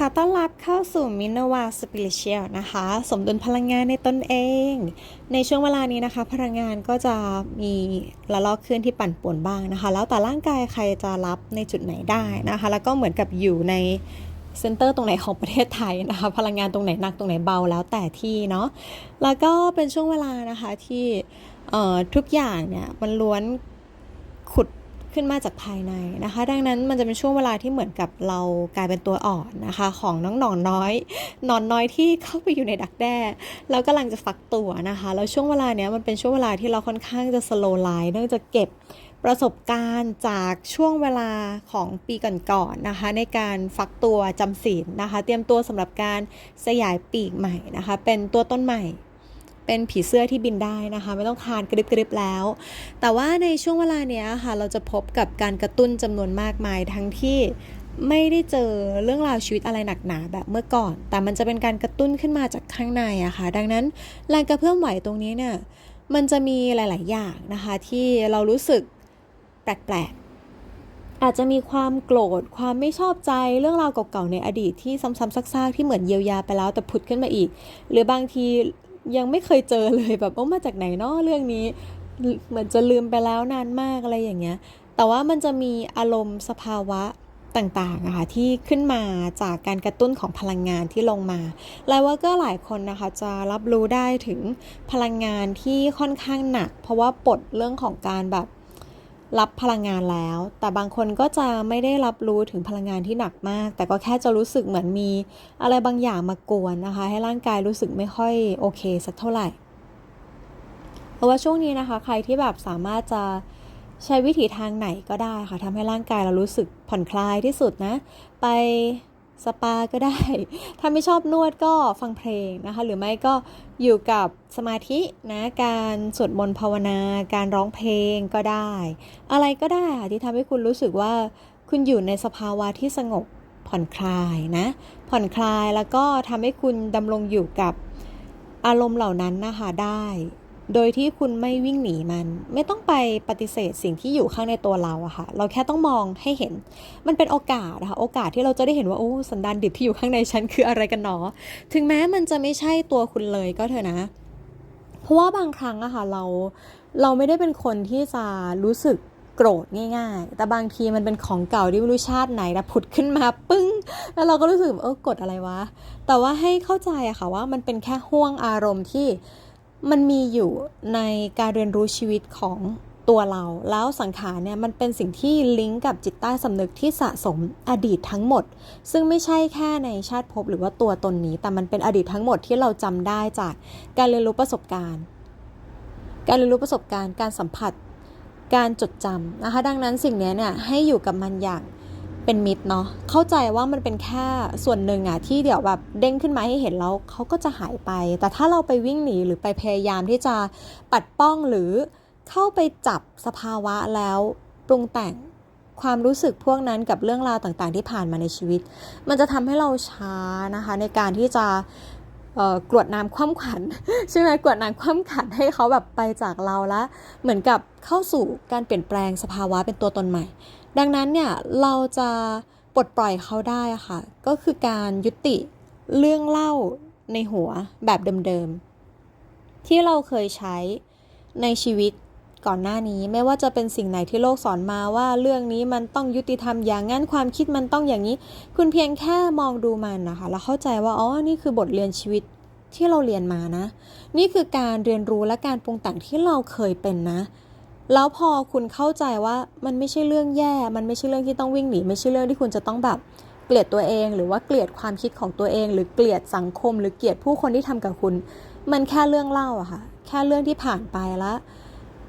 ค่ะต้อนรับเข้าสู่มินวาสปิริเชียลนะคะ สมดุลพลังงานในตนเอง ในช่วงเวลานี้นะคะ พลังงานก็จะมีละลอกเคลื่อนที่ปั่นป่วนบ้างนะคะ แล้วแต่ร่างกายใครจะรับในจุดไหนได้นะคะ แล้วก็เหมือนกับอยู่ในเซ็นเตอร์ตรงไหนของประเทศไทยนะคะ พลังงานตรงไหนหนักตรงไหนเบาแล้วแต่ที่เนาะแล้วก็เป็นช่วงเวลานะคะที่ทุกอย่างเนี่ยมันล้วนขุด ขึ้นมาจากภายในนะคะ ดังนั้นมันจะเป็นช่วงเวลาที่เหมือนกับเรากลายเป็นตัวอ่อนนะคะ ของน้องหนอนน้อยหนอนน้อยที่เข้าไปอยู่ในดักแด้แล้วกำลังจะฟักตัวนะคะแล้วช่วงเวลาเนี้ยมันเป็นช่วงเวลาที่เราค่อนข้างจะสโลไลน์เนื่องจากเก็บประสบการณ์จากช่วงเวลาของปีก่อนๆนะคะ ในการฟักตัวจำศีลนะคะ เตรียมตัวสำหรับการสยายปีกใหม่นะคะ เป็นตัวต้นใหม่ เป็นผีเสื้อที่บินได้นะคะ ไม่ต้องคานกริบกริบแล้ว แต่ว่าในช่วงเวลาเนี้ยค่ะ เราจะพบกับการกระตุ้นจำนวนมากมาย ทั้งที่ไม่ได้เจอเรื่องราวชีวิตอะไรหนักหนาแบบเมื่อก่อน แต่มันจะเป็นการกระตุ้นขึ้นมาจากข้างในอะค่ะ ดังนั้นแรงกระเพื่อมไหวตรงนี้เนี่ยมันจะมีหลาย ๆ อย่างนะคะ ที่เรารู้สึกแปลกๆอาจจะมีความโกรธ ความไม่ชอบใจ เรื่องราวเก่าๆในอดีตที่ซ้ำๆซากๆ ที่เหมือนเยียวยาไปแล้วแต่ผุดขึ้นมาอีก หรือบางที ยังไม่เคยเจอเลยแบบโอ้มาจากไหนเนาะเรื่องนี้ เหมือนจะลืมไปแล้วนานมากอะไรอย่างเงี้ย แต่ว่ามันจะมีอารมณ์สภาวะต่างๆอะค่ะที่ขึ้นมาจากการกระตุ้นของพลังงานที่ลงมา แล้วว่าก็หลายคนนะคะจะรับรู้ได้ถึงพลังงานที่ค่อนข้างหนัก เพราะว่าปลดเรื่องของการแบบ รับพลังงานแล้ว แต่บางคนก็จะไม่ได้รับรู้ถึงพลังงานที่หนักมาก แต่ก็แค่จะรู้สึกเหมือนมีอะไรบางอย่างมากวนนะคะ ให้ร่างกายรู้สึกไม่ค่อยโอเคสักเท่าไหร่ เพราะว่าช่วงนี้นะคะ ใครที่แบบสามารถจะใช้วิถีทางไหนก็ได้ค่ะทำให้ร่างกายเรารู้สึกผ่อนคลายที่สุดนะ ไป สปาก็ได้ ถ้าไม่ชอบนวดก็ฟังเพลงนะคะ หรือไม่ก็อยู่กับสมาธินะ การสวดมนต์ภาวนา การร้องเพลงก็ได้ อะไรก็ได้ค่ะที่ทำให้คุณรู้สึกว่าคุณอยู่ในสภาวะที่สงบผ่อนคลายนะ ผ่อนคลายแล้วก็ทำให้คุณดำรงอยู่กับอารมณ์เหล่านั้นนะคะได้ โดยที่คุณไม่วิ่งหนีมัน ไม่ต้องไปปฏิเสธสิ่งที่อยู่ข้างในตัวเราอะค่ะ เราแค่ต้องมองให้เห็น มันเป็นโอกาสนะคะโอกาสที่เราจะได้เห็นว่าโอ้สันดานดิบที่อยู่ข้างในฉันคืออะไรกันหนอ ถึงแม้มันจะไม่ใช่ตัวคุณเลยก็เถอะนะ เพราะว่าบางครั้งอะค่ะเราเราไม่ได้เป็นคนที่จะรู้สึกโกรธง่ายๆ แต่บางทีมันเป็นของเก่าที่ไม่รู้ชาติไหนนะผุดขึ้นมาปึ้ง แล้วเราก็รู้สึกเออกดอะไรวะ แต่ว่าให้เข้าใจอะค่ะว่ามันเป็นแค่ห่วงอารมณ์ที่ มันมีอยู่ในการเรียนรู้ชีวิตของตัวเรา แล้วสังขารเนี่ยมันเป็นสิ่งที่ลิงก์กับจิตใต้สำนึกที่สะสมอดีตทั้งหมด ซึ่งไม่ใช่แค่ในชาติภพหรือว่าตัวตนนี้ แต่มันเป็นอดีตทั้งหมดที่เราจำได้จากการเรียนรู้ประสบการณ์ การเรียนรู้ประสบการณ์ การสัมผัส การจดจำนะคะ ดังนั้นสิ่งนี้เนี่ยให้อยู่กับมันอย่าง เป็นมิตรเนาะเข้าใจว่ามันเป็นแค่ส่วนหนึ่งอะที่เดี๋ยวแบบเด้งขึ้นมาให้เห็นแล้วเขาก็จะหายไป แต่ถ้าเราไปวิ่งหนีหรือไปพยายามที่จะปัดป้องหรือเข้าไปจับสภาวะแล้วปรุงแต่งความรู้สึกพวกนั้นกับเรื่องราวต่างๆ ที่ผ่านมาในชีวิต มันจะทำให้เราช้านะคะ ในการที่จะกรวดน้ำคว่ำขันใช่ไหมกรวดน้ำคว่ำขันให้เขาแบบไปจากเราแล้วเหมือนกับเข้าสู่การเปลี่ยนแปลงสภาวะเป็นตัวตนใหม่ ดังนั้นเนี่ยเราจะปลดปล่อยเขาได้อะค่ะ ก็คือการยุติเรื่องเล่าในหัวแบบเดิมๆ ที่เราเคยใช้ในชีวิตก่อนหน้านี้ไม่ว่าจะเป็นสิ่งไหนที่โลกสอนมาว่าเรื่องนี้มันต้องยุติธรรมอย่างนั้นความคิดมันต้องอย่างนี้ คุณเพียงแค่มองดูมันนะคะ แล้วเข้าใจว่าอ๋อนี่คือบทเรียนชีวิตที่เราเรียนมานะ นี่คือการเรียนรู้และการปรุงแต่งที่เราเคยเป็นนะ แล้วพอคุณเข้าใจว่ามันไม่ใช่เรื่องแย่ มันไม่ใช่เรื่องที่ต้องวิ่งหนี ไม่ใช่เรื่องที่คุณจะต้องแบบเกลียดตัวเอง หรือว่าเกลียดความคิดของตัวเอง หรือเกลียดสังคม หรือเกลียดผู้คนที่ทำกับคุณ มันแค่เรื่องเล่าอะค่ะ แค่เรื่องที่ผ่านไปแล้ว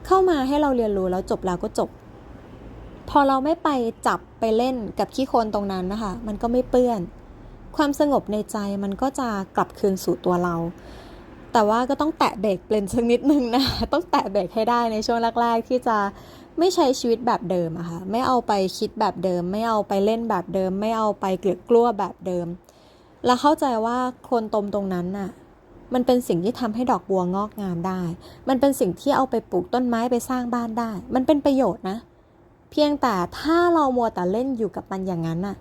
เข้ามาให้เราเรียนรู้แล้วจบแล้วก็จบ พอเราไม่ไปจับไปเล่นกับขี้โคลนตรงนั้นนะคะ มันก็ไม่เปื้อน ความสงบในใจมันก็จะกลับคืนสู่ตัวเรา แต่ว่าก็ต้องแตะเบรกเปลี่ยนสักนิดนึงนะ ต้องแตะเบรกให้ได้ในช่วงแรกๆ ที่จะไม่ใช้ชีวิตแบบเดิมอะค่ะ ไม่เอาไปคิดแบบเดิม ไม่เอาไปเล่นแบบเดิม ไม่เอาไปเกลียดกลัวแบบเดิม แล้วเข้าใจว่าโคลนตมตรงนั้นน่ะ มันเป็นสิ่งที่ทำให้ดอกบัวงอกงามได้ มันเป็นสิ่งที่เอาไปปลูกต้นไม้ไปสร้างบ้านได้ มันเป็นประโยชน์นะ เพียงแต่ถ้าเรามัวแต่เล่นอยู่กับมันอย่างนั้นน่ะ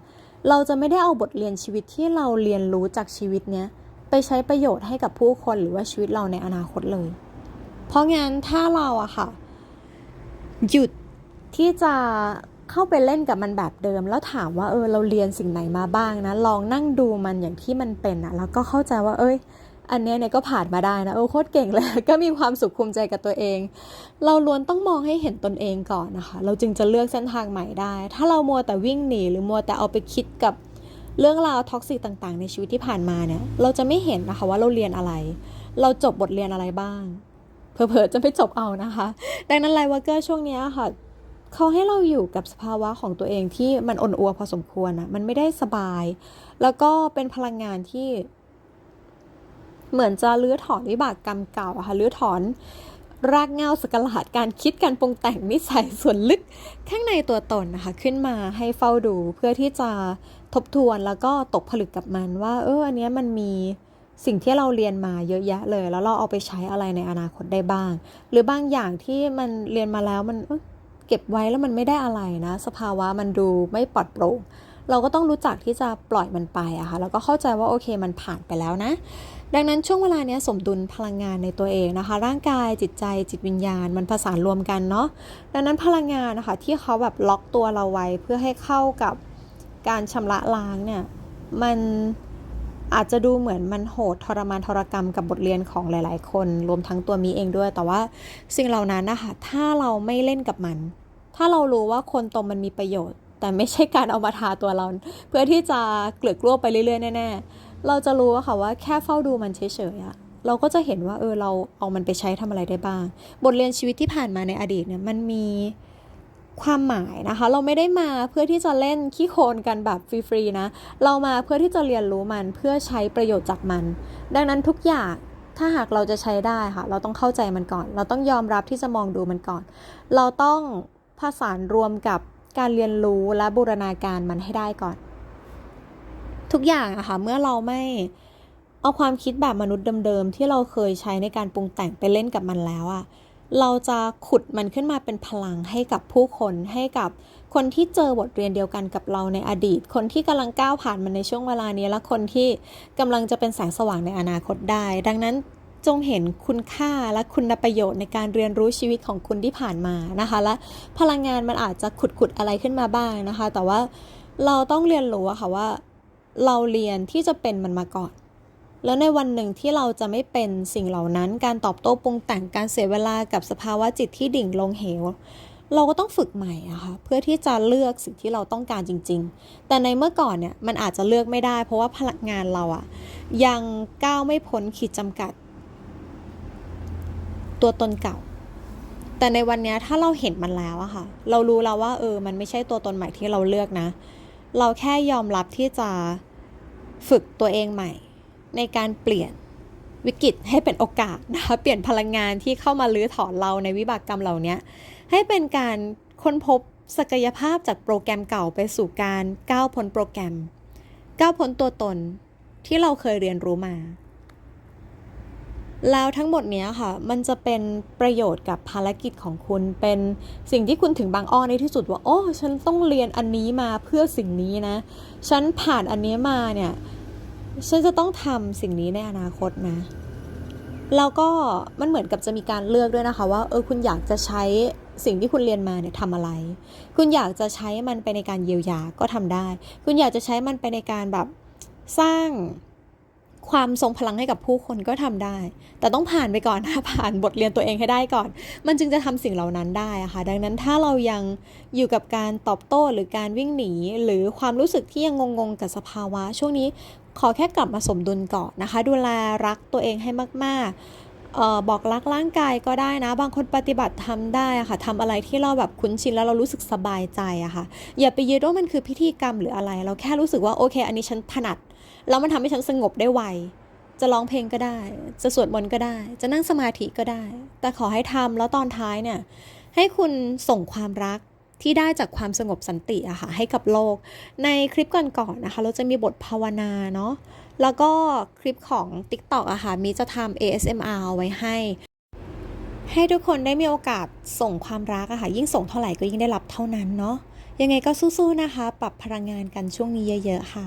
เราจะไม่ได้เอาบทเรียนชีวิตที่เราเรียนรู้จากชีวิตเนี้ย ไปใช้ประโยชน์ให้กับผู้คนหรือว่าชีวิตเราในอนาคตเลย เพราะงั้นถ้าเราอะค่ะ หยุดที่จะเข้าไปเล่นกับมันแบบเดิม แล้วถามว่าเออเราเรียนสิ่งไหนมาบ้างนะ ลองนั่งดูมันอย่างที่มันเป็นอะแล้วก็เข้าใจว่า เอ้ย อันเนี้ยเนี่ยก็ผ่านมาได้นะเออโคตรเก่งเลย ก็มีความสุขภูมิใจกับตัวเอง เราล้วนต้องมองให้เห็นตนเองก่อนนะคะ เราจึงจะเลือกเส้นทางใหม่ได้ ถ้าเรามัวแต่วิ่งหนีหรือมัวแต่เอาไปคิดกับ เรื่องราวท็อกซิกต่างๆ ในชีวิตที่ผ่านมาเนี่ย เราจะไม่เห็นนะคะว่าเราเรียนอะไร เราจบบทเรียนอะไรบ้างเผลอๆจะไม่จบเอานะคะ ดังนั้นไลวอเกอร์ช่วงนี้ค่ะเขาให้เราอยู่กับสภาวะของตัวเองที่มันอ่อนอัวพอสมควรอะมันไม่ได้สบาย แล้วก็เป็นพลังงานที่ เหมือนจะลื้อถอนวิบากกรรมเก่าอะค่ะลื้อถอน รากเงาสกลาดการคิดการปรุงแต่งนิสัยส่วนลึกข้างในตัวตนนะคะ ขึ้นมาให้เฝ้าดูเพื่อที่จะทบทวนแล้วก็ตกผลึกกับมันว่า เอออันเนี้ยมันมีสิ่งที่เราเรียนมาเยอะแยะเลย แล้วเราเอาไปใช้อะไรในอนาคตได้บ้าง หรือบางอย่างที่มันเรียนมาแล้วมันเอ้ยเก็บไว้แล้วมันไม่ได้อะไรนะ สภาวะมันดูไม่ปลอดโปร่ง เราก็ต้องรู้จักที่จะปล่อยมันไปอะค่ะแล้วก็เข้าใจว่าโอเคมันผ่านไปแล้วนะ ดังนั้นช่วงเวลาเนี้ยสมดุลพลังงานในตัวเองนะคะ ร่างกายจิตใจจิตวิญญาณ มันผสานรวมกันเนาะดังนั้นพลังงานนะคะที่เขาแบบล็อกตัวเราไว้เพื่อให้เข้ากับการชำระล้างเนี่ยมันอาจจะดูเหมือนมันโหดทรมานทรกรรมกับบทเรียนของหลาย ๆ คน รวมทั้งตัวมีเองด้วย แต่ว่าสิ่งเหล่านั้นนะคะถ้าเราไม่เล่นกับมัน ถ้าเรารู้ว่าคนตรงมันมีประโยชน์ แต่ไม่ใช่การเอามาทาตัวเรา เพื่อที่จะเกลือกลัวไปเรื่อยๆแน่ๆเราจะรู้อะค่ะว่าแค่เฝ้าดูมันเฉยๆอะเราก็จะเห็นว่าเออเราเอามันไปใช้ทำอะไรได้บ้าง บทเรียนชีวิตที่ผ่านมาในอดีตเนี่ยมันมีความหมายนะคะ เราไม่ได้มาเพื่อที่จะเล่นขี้โคลนกันแบบฟรีๆนะ เรามาเพื่อที่จะเรียนรู้มันเพื่อใช้ประโยชน์จากมัน ดังนั้นทุกอย่างถ้าหากเราจะใช้ได้ค่ะ เราต้องเข้าใจมันก่อน เราต้องยอมรับที่จะมองดูมันก่อน เราต้องผสานรวมกับ การเรียนรู้และบูรณาการมันให้ได้ก่อน ทุกอย่างอะค่ะเมื่อเราไม่เอาความคิดแบบมนุษย์เดิมๆที่เราเคยใช้ในการปรุงแต่งไปเล่นกับมันแล้วอะเราจะขุดมันขึ้นมาเป็นพลังให้กับผู้คนให้กับคนที่เจอบทเรียนเดียวกันกับเราในอดีต คนที่กำลังก้าวผ่านมันในช่วงเวลานี้และคนที่กำลังจะเป็นแสงสว่างในอนาคตได้ ดังนั้น จงเห็นคุณค่าและคุณประโยชน์ในการเรียนรู้ชีวิตของคุณที่ผ่านมานะคะ และพลังงานมันอาจจะขุดๆอะไรขึ้นมาบ้างนะคะ แต่ว่าเราต้องเรียนรู้อะค่ะว่า เราเรียนที่จะเป็นมันมาก่อน แล้วในวันหนึ่งที่เราจะไม่เป็นสิ่งเหล่านั้น การตอบโต้ปรุงแต่งการเสียเวลากับสภาวะจิตที่ดิ่งลงเหวเราก็ต้องฝึกใหม่อะค่ะเพื่อที่จะเลือกสิ่งที่เราต้องการจริง ๆ แต่ในเมื่อก่อนเนี่ยมันอาจจะเลือกไม่ได้ เพราะว่าพลังงานเราอะยังก้าวไม่พ้นขีดจำกัด ตัวตนเก่า แต่ในวันนี้ถ้าเราเห็นมันแล้วอะค่ะ เรารู้แล้วว่า เออ มันไม่ใช่ตัวตนใหม่ที่เราเลือกนะ เราแค่ยอมรับที่จะฝึกตัวเองใหม่ ในการเปลี่ยนวิกฤตให้เป็นโอกาสนะคะเปลี่ยนพลังงานที่เข้ามาลื้อถอนเราในวิบากกรรมเหล่านี้ให้เป็นการค้นพบศักยภาพจากโปรแกรมเก่าไปสู่การก้าวพ้นโปรแกรมก้าวพ้นตัวตนที่เราเคยเรียนรู้มา แล้วทั้งหมดเนี้ยค่ะ มันจะเป็นประโยชน์กับภารกิจของคุณ เป็นสิ่งที่คุณถึงบางอ้อในที่สุดว่า โอ้ ฉันต้องเรียนอันนี้มาเพื่อสิ่งนี้นะ ฉันผ่านอันนี้มาเนี่ย ฉันจะต้องทำสิ่งนี้ในอนาคตนะ แล้วก็มันเหมือนกับจะมีการเลือกด้วยนะคะ ว่า เออ คุณอยากจะใช้สิ่งที่คุณเรียนมาเนี่ยทำอะไร คุณอยากจะใช้มันไปในการเยียวยาก็ทำได้ คุณอยากจะใช้มันไปในการแบบสร้าง ความทรงพลังให้กับผู้คนก็ทำได้ แต่ต้องผ่านไปก่อนนะผ่านบทเรียนตัวเองให้ได้ก่อน มันจึงจะทำสิ่งเหล่านั้นได้ะค่ะดังนั้นถ้าเรายังอยู่กับการตอบโต้หรือการวิ่งหนี หรือความรู้สึกที่ยังงงๆกับสภาวะ ช่วงนี้ขอแค่กลับมาสมดุลก่อนนะคะ ดูแลรักตัวเองให้มากๆ ออบอกรักร่างกายก็ได้นะ บางคนปฏิบัติทำได้ค่ะทำอะไรที่เราแบบคุ้นชินแล้วเรารู้สึกสบายใจอะค่ะ อย่าไปยึดว่ามันคือพิธีกรรมหรืออะไร เราแค่รู้สึกว่าโอเค อันนี้ฉันถนัด แล้วมันทำให้ฉันสงบได้ไวจะร้องเพลงก็ได้ จะสวดมนต์ก็ได้ จะนั่งสมาธิก็ได้ แต่ขอให้ทำแล้วตอนท้ายเนี่ย ให้คุณส่งความรักที่ได้จากความสงบสันติอะค่ะให้กับโลก ในคลิปก่อนๆนะคะ เราจะมีบทภาวนาเนาะ แล้วก็คลิปของ TikTok อะค่ะมีจะทำ ASMR เอาไว้ให้ ให้ทุกคนได้มีโอกาสส่งความรักอะค่ะ ยิ่งส่งเท่าไหร่ก็ยิ่งได้รับเท่านั้นเนาะยังไงก็สู้ๆนะคะ ปรับพลังงานกันช่วงนี้เยอะ ๆ ค่ะ